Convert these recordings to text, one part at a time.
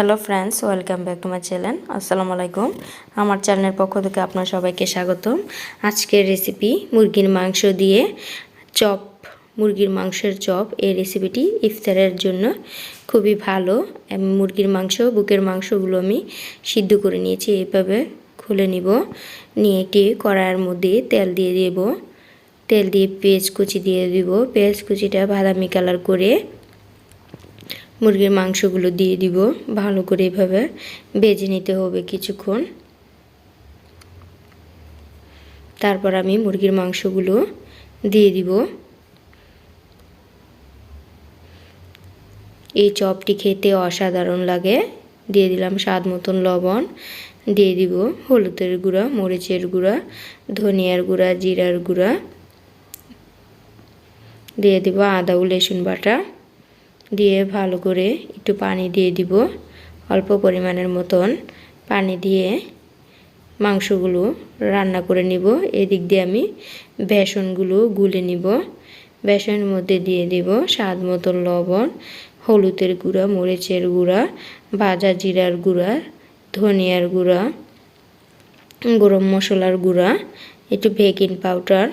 Hello friends, welcome back to my channel. আসসালামু আলাইকুম। আমার চ্যানেলের পক্ষ থেকে আপনার সবাইকে স্বাগতম। আজকের রেসিপি মুরগির মাংস দিয়ে চপ, মুরগির মাংসের চপ। এই রেসিপিটি ইফতারের জন্য খুবই ভালো। মুরগির মাংস, বুকের মাংসগুলো আমি সিদ্ধ করে নিয়েছি। এইভাবে খুলে নিব। নিয়ে একটি কড়াইয়ের মধ্যে তেল দিয়ে দেব। তেল দিয়ে পেঁয়াজ কুচি দিয়ে দিব। পেঁয়াজ কুচিটা বাদামি কালার করে মুরগির মাংসগুলো দিয়ে দিব। ভালো করে এভাবে বেজে নিতে হবে কিছুক্ষণ। তারপর আমি মুরগির মাংসগুলো দিয়ে দিব। এই চপটি খেতে অসাধারণ লাগে। দিয়ে দিলাম স্বাদ মতন লবণ। দিয়ে দিব হলুদের গুঁড়া, মরিচের গুঁড়া, ধনিয়ার গুঁড়া, জিরার গুঁড়া। দিয়ে দিব আদা ও লেসুন বাটা। দিয়ে ভালো করে একটু পানি দিয়ে দিব। অল্প পরিমাণের মতন পানি দিয়ে মাংসগুলো রান্না করে নিব। এদিক দিয়ে আমি বেসনগুলো গুলে নিব। বেসনের মধ্যে দিয়ে দিব স্বাদ মতন লবণ, হলুদের গুঁড়া, মরিচের গুঁড়া, ভাজা জিরার গুঁড়া, ধনিয়ার গুঁড়া, গরম মশলার গুঁড়া, একটু বেকিং পাউডার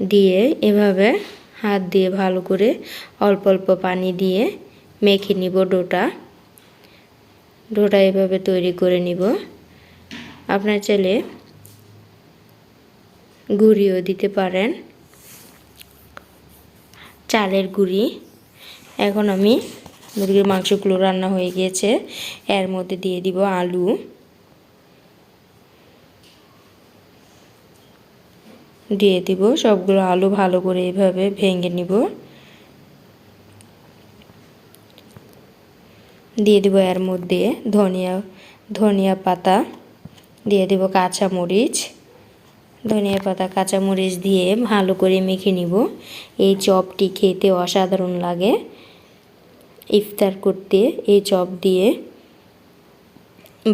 দিয়ে এভাবে হাত দিয়ে ভালো করে অল্প অল্প পানি দিয়ে মেখে নিব ডোটা। ডোটা এভাবে তৈরি করে নিব। আপনার চাইলে গুঁড়িও দিতে পারেন। চালের গুঁড়ি। এখন আমি মুরগির মাংসগুলো রান্না হয়ে গিয়েছে এর মধ্যে দিয়ে দিব আলু। দিয়ে দিব। সবগুলো আলু ভালো করে এভাবে ভেঙে নিব। দিয়ে দিব এর মধ্যে ধনিয়া ধনিয়া পাতা, দিয়ে দিব কাঁচা মরিচ ধনিয়া পাতা কাঁচা মরিচ দিয়ে ভালো করে মেখে নিব। এই চপটি খেতে অসাধারণ লাগে। ইফতার করতে এই চপ দিয়ে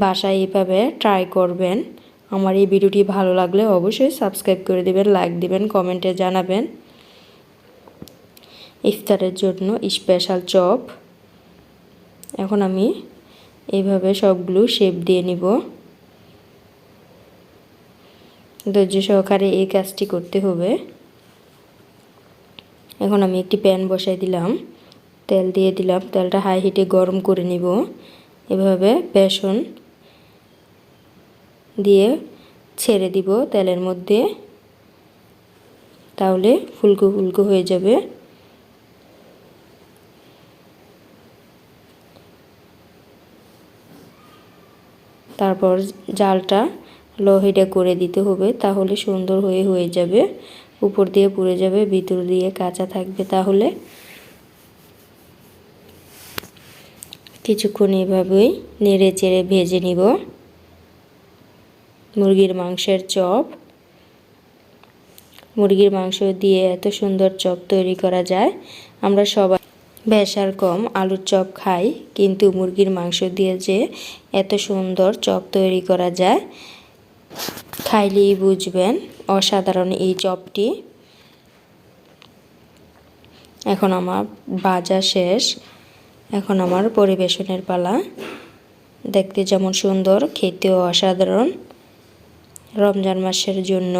বাসায় এভাবে ট্রাই করবেন। আমার এই ভিডিওটি ভালো লাগলে অবশ্যই সাবস্ক্রাইব করে দেবেন, লাইক দিবেন, কমেন্টে জানাবেন। ইফতারের জন্য স্পেশাল চপ। এখন আমি এইভাবে সবগুলো শেপ দিয়ে নিব। ধৈর্য সহকারে এই কাজটি করতে হবে। এখন আমি একটি প্যান বসাই দিলাম। তেল দিয়ে দিলাম। তেলটা হাই হিটে গরম করে নিব। এভাবে বেসন দিয়ে ছেড়ে দিব তেলের মধ্যে। তাহলে ফুলকো ফুলকো হয়ে যাবে। তারপর জালটা লোহিটা করে দিতে হবে, তাহলে সুন্দর হয়ে হয়ে যাবে। উপর দিয়ে পুড়ে যাবে, ভিতর দিয়ে কাঁচা থাকবে তাহলে। কিছুক্ষণ এভাবেই নেড়ে চেড়ে ভেজে নিব। মুরগির মাংসের চপ। মুরগির মাংস দিয়ে এত সুন্দর চপ তৈরি করা যায়। আমরা সবাই বেসার কম আলুর চপ খাই, কিন্তু মুরগির মাংস দিয়ে যে এত সুন্দর চপ তৈরি করা যায়, খাইলেই বুঝবেন অসাধারণ এই চপটি। এখন আমার বাজা শেষ। এখন আমার পরিবেশনের পালা। দেখতে যেমন সুন্দর, খেতেও অসাধারণ। রমজান মাসের জন্য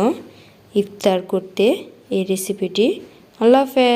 ইফতার করতে এই রেসিপিটি আল্লাহ হাফেজ।